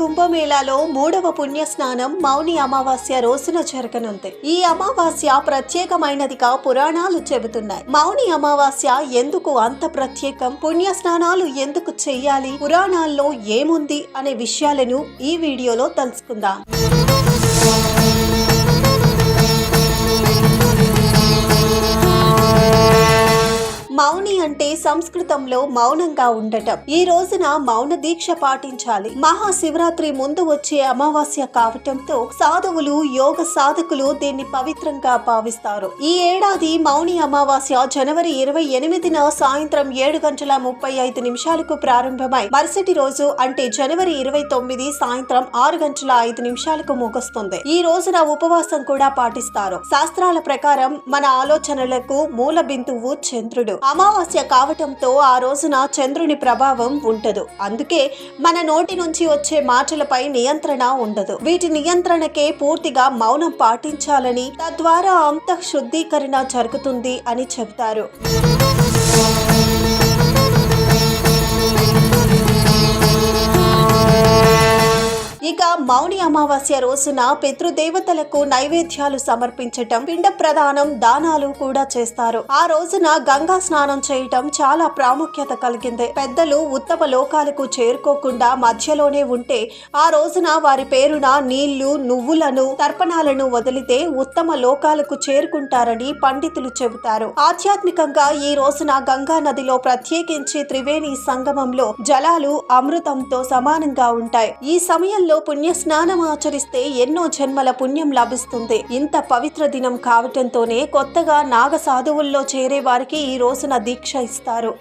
కుంభమేళాలో మూడవ పుణ్య స్నానం మౌని అమావాస్య రోజున జరగనుంది. ఈ అమావాస్య ప్రత్యేకమైనదిగా పురాణాలు చెబుతున్నాయి. మౌని అమావాస్య ఎందుకు అంత ప్రత్యేకం? పుణ్య స్నానాలు ఎందుకు చెయ్యాలి పురాణాల్లో ఏముంది? అనే విషయాలను ఈ వీడియోలో తెలుసుకుందాం. సంస్కృతంలో మౌనంగా ఉండటం. ఈ రోజున మౌన దీక్ష పాటించాలి. మహాశివరాత్రి ముందు వచ్చే అమావాస్య కావటంతో సాధువులు యోగ సాధకులు దీన్ని పవిత్రంగా భావిస్తారు. ఈ ఏడాది మౌని అమావాస్య జనవరి ఇరవై ఎనిమిదిన సాయంత్రం ఏడు గంటల ముప్పై ఐదు నిమిషాలకు ప్రారంభమై మరుసటి రోజు అంటే జనవరి ఇరవై తొమ్మిది సాయంత్రం ఆరు గంటల ఐదు నిమిషాలకు ముగుస్తుంది. ఈ రోజున ఉపవాసం కూడా పాటిస్తారు. శాస్త్రాల ప్రకారం మన ఆలోచనలకు మూల బిందువు చంద్రుడు. అమావాస్య కావటంతో ఆ రోజున చంద్రుని ప్రభావం ఉండదు అందుకే మన నోటి నుంచి వచ్చే మాటలపై నియంత్రణ ఉండదు. వీటి నియంత్రణకే పూర్తిగా మౌనం పాటించాలని తద్వారా అంత శుద్ధీకరణ జరుగుతుంది అని చెబుతారు. ముఖ్యంగా మౌని అమావాస్య రోజున పితృదేవతలకు నైవేద్యాలు సమర్పించటం పిండ ప్రదానం దానాలు కూడా చేస్తారు. ఆ రోజున గంగా స్నానం చేయటం చాలా ప్రాముఖ్యత కలిగింది. పెద్దలు ఉత్తమ లోకాలకు చేరుకోకుండా మధ్యలోనే ఉంటే ఆ రోజున వారి పేరున నీళ్ళు నువ్వులను తర్పణాలను వదిలితే ఉత్తమ లోకాలకు చేరుకుంటారని పండితులు చెబుతారు. ఆధ్యాత్మికంగా ఈ రోజున గంగా నదిలో ప్రత్యేకించి త్రివేణి సంగమంలో జలాలు అమృతంతో సమానంగా ఉంటాయి. ఈ సమయంలో పుణ్య స్నానం ఆచరిస్తే ఎన్నో జన్మల పుణ్యం లభిస్తుంది. ఇంత పవిత్ర దినం కావటంతోనే కొత్తగా నాగ సాధువుల్లో చేరే వారికి ఈ రోజున దీక్ష ఇస్తారు.